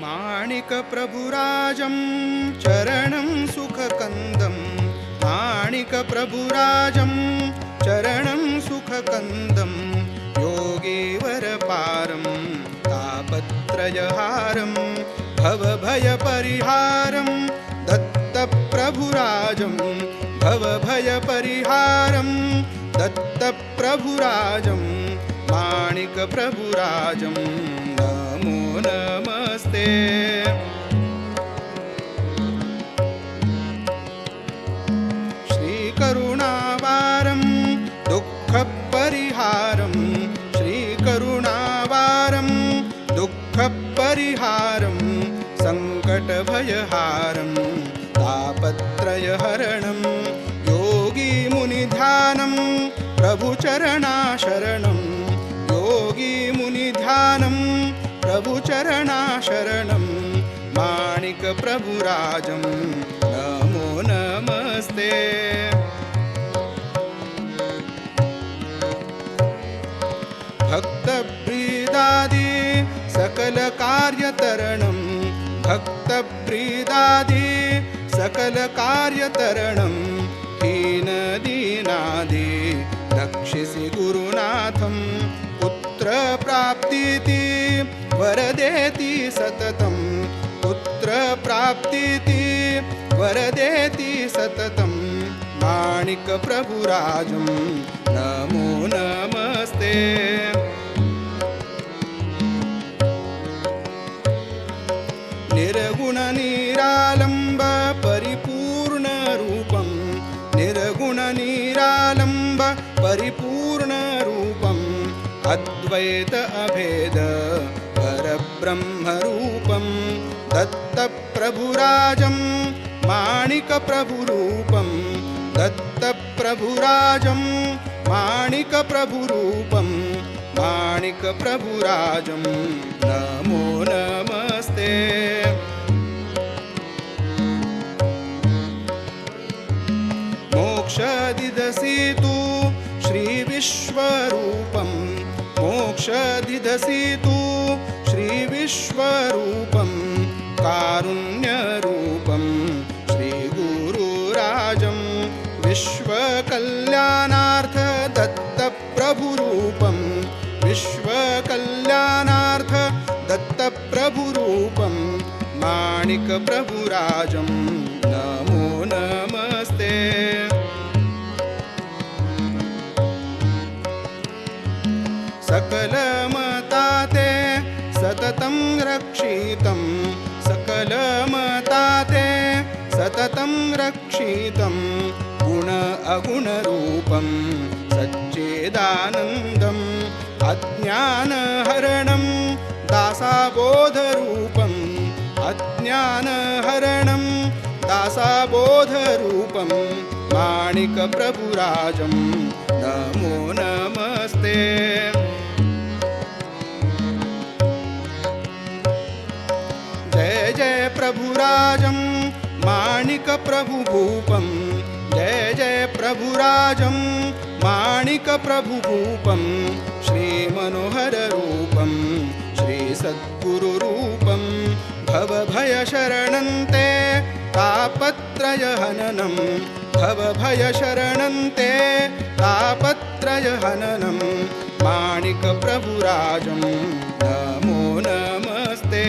माणिकप्रभुराजं चरणं सुखकन्दं माणिकप्रभुराजं चरणं सुखकन्दं योगीवरपारं तापत्रयहारं भवभयपरिहारं दत्तप्रभुराजं भवभयपरिहारं दत्तप्रभुराजं माणिकप्रभुराजं नमो नमस्ते। श्रीकरुणावारं दुःखपरिहारं। श्रीकरुणावारं दुःखपरिहारं। सङ्कटभयहारं तापत्रयहरणं। योगीमुनिध्यानं प्रभुचरणाशरणं प्रभुचरणाशरणं माणिकप्रभुराजं नमो नमस्ते। भक्तप्रीदादि सकलकार्यतरणं भक्तप्रीदादि सकलकार्यतरणं हीनदीनादि रक्षसि गुरुनाथं पुत्रप्राप्तीति वरदेति सततं पुत्रप्राप्तीति वरदेति सततं माणिकप्रभुराजं नमो नमस्ते। निर्गुणनिरालम्ब परिपूर्णरूपं निर्गुणनिरालम्ब परिपूर्णरूपम् अद्वैत अभेद परब्रह्मरूपं दत्तप्रभुराजं माणिकप्रभुरूपं दत्तप्रभुराजं माणिकप्रभुरूपं माणिकप्रभुराजं नमो नमस्ते। मोक्षदिदसि तु श्रीविश्वरूपं मोक्षदिदसि तु श्रीविश्वरूपं कारुण्यरूपं श्रीगुरुराजं विश्वकल्याणार्थ दत्तप्रभुरूपं विश्वकल्याणार्थ दत्तप्रभुरूपं माणिकप्रभुराजं नमो नमस्ते। सकलमताते सततं रक्षितं सकलमताते सततं रक्षितं गुण अगुणरूपं सच्चेदानन्दम् अज्ञानहरणं दासाबोधरूपम् अज्ञानहरणं दासाबोधरूपं माणिकप्रभुराजं नमो नमस्ते प्रभुराजं माणिकप्रभुभूपं जय जय प्रभुराजं माणिकप्रभुभूपं श्रीमनोहररूपं श्रीसद्गुरुरूपं भवभयशरणन्ते तापत्रयहननं भवभयशरणन्ते तापत्रयहननं माणिकप्रभुराजं नमो नमस्ते।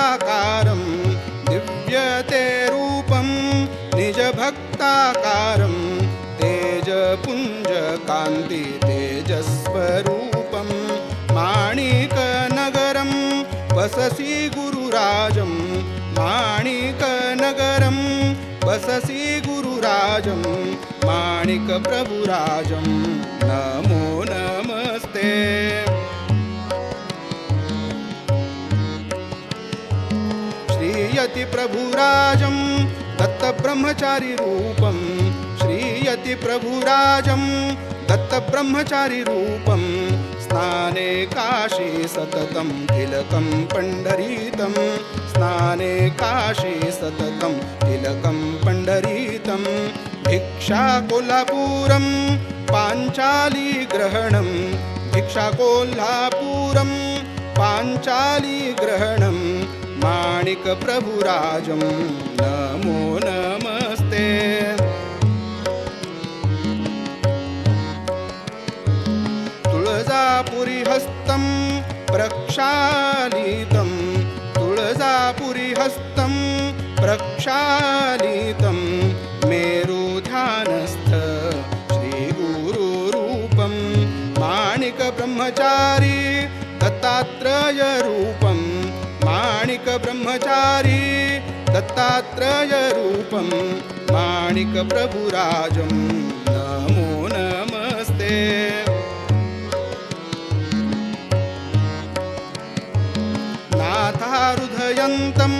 निजभक्ताकारं दिव्यते रूपं निजभक्ताकारं, तेजपुञ्जकान्ति तेजस्वरूपं, माणिकनगरं, वससि गुरुराजं, माणिकनगरं, वससि गुरुराजं, माणिकप्रभुराजं, नमो नमस्ते। श्रीयतिप्रभुराजं दत्तब्रह्मचारिरूपं। श्रीयतिप्रभुराजं दत्तब्रह्मचारिरूपं। स्नाने काशे सततं तिलकं पण्डरीतं। स्नाने काशे सततं तिलकं पण्डरीतं। भिक् भिक्षा पाञ्चालीग्रहणं। भिक्षा कोल्हापुरं प्रभुराजं नमो नमस्ते. तुळजापुरी हस्तं प्रक्षालितं. तुळजापुरी हस्तं प्रक्षालितं. मेरुध्यानस्थ श्रीगुरुरूपं माणिकब्रह्मचारी दत्तात्रयरूपम् माणिकब्रह्मचारी दत्तात्रयरूपं माणिकप्रभुराजं नमो नमस्ते। नाथारुधयन्तं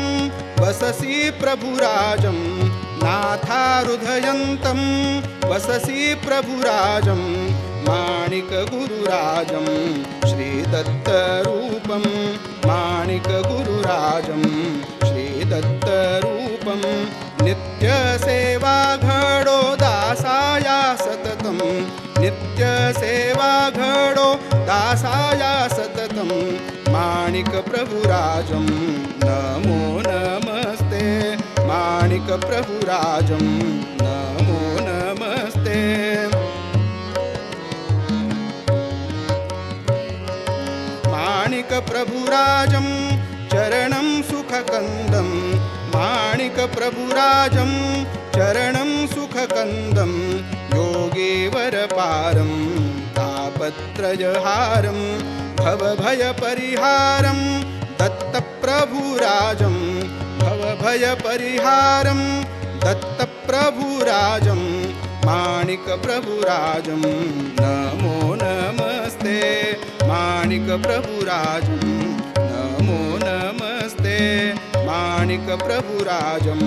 वससि प्रभुराजं नाथारुधयन्तं वससि प्रभुराजं माणिकगुरुराजं श्रीदत्तरूपं। माणिकगुरुराजं श्रीदत्तरूपं। नित्यसेवा घडो दासाया सततं नित्यसेवा घडो दासाया सततं माणिकप्रभुराजं नमो नमस्ते। माणिकप्रभुराजम् माणिकप्रभुराजं चरणं सुखकन्दं माणिकप्रभुराजं चरणं सुखकन्दं योगेवरपारं तापत्रयहारं भवभयपरिहारं दत्तप्रभुराजं भवभयपरिहारं दत्तप्रभुराजं माणिकप्रभुराजं नमो नमस्ते। माणिक प्रभु राजं। नमो नमस्ते। माणिक प्रभु राजं।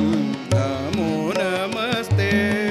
नमो नमस्ते।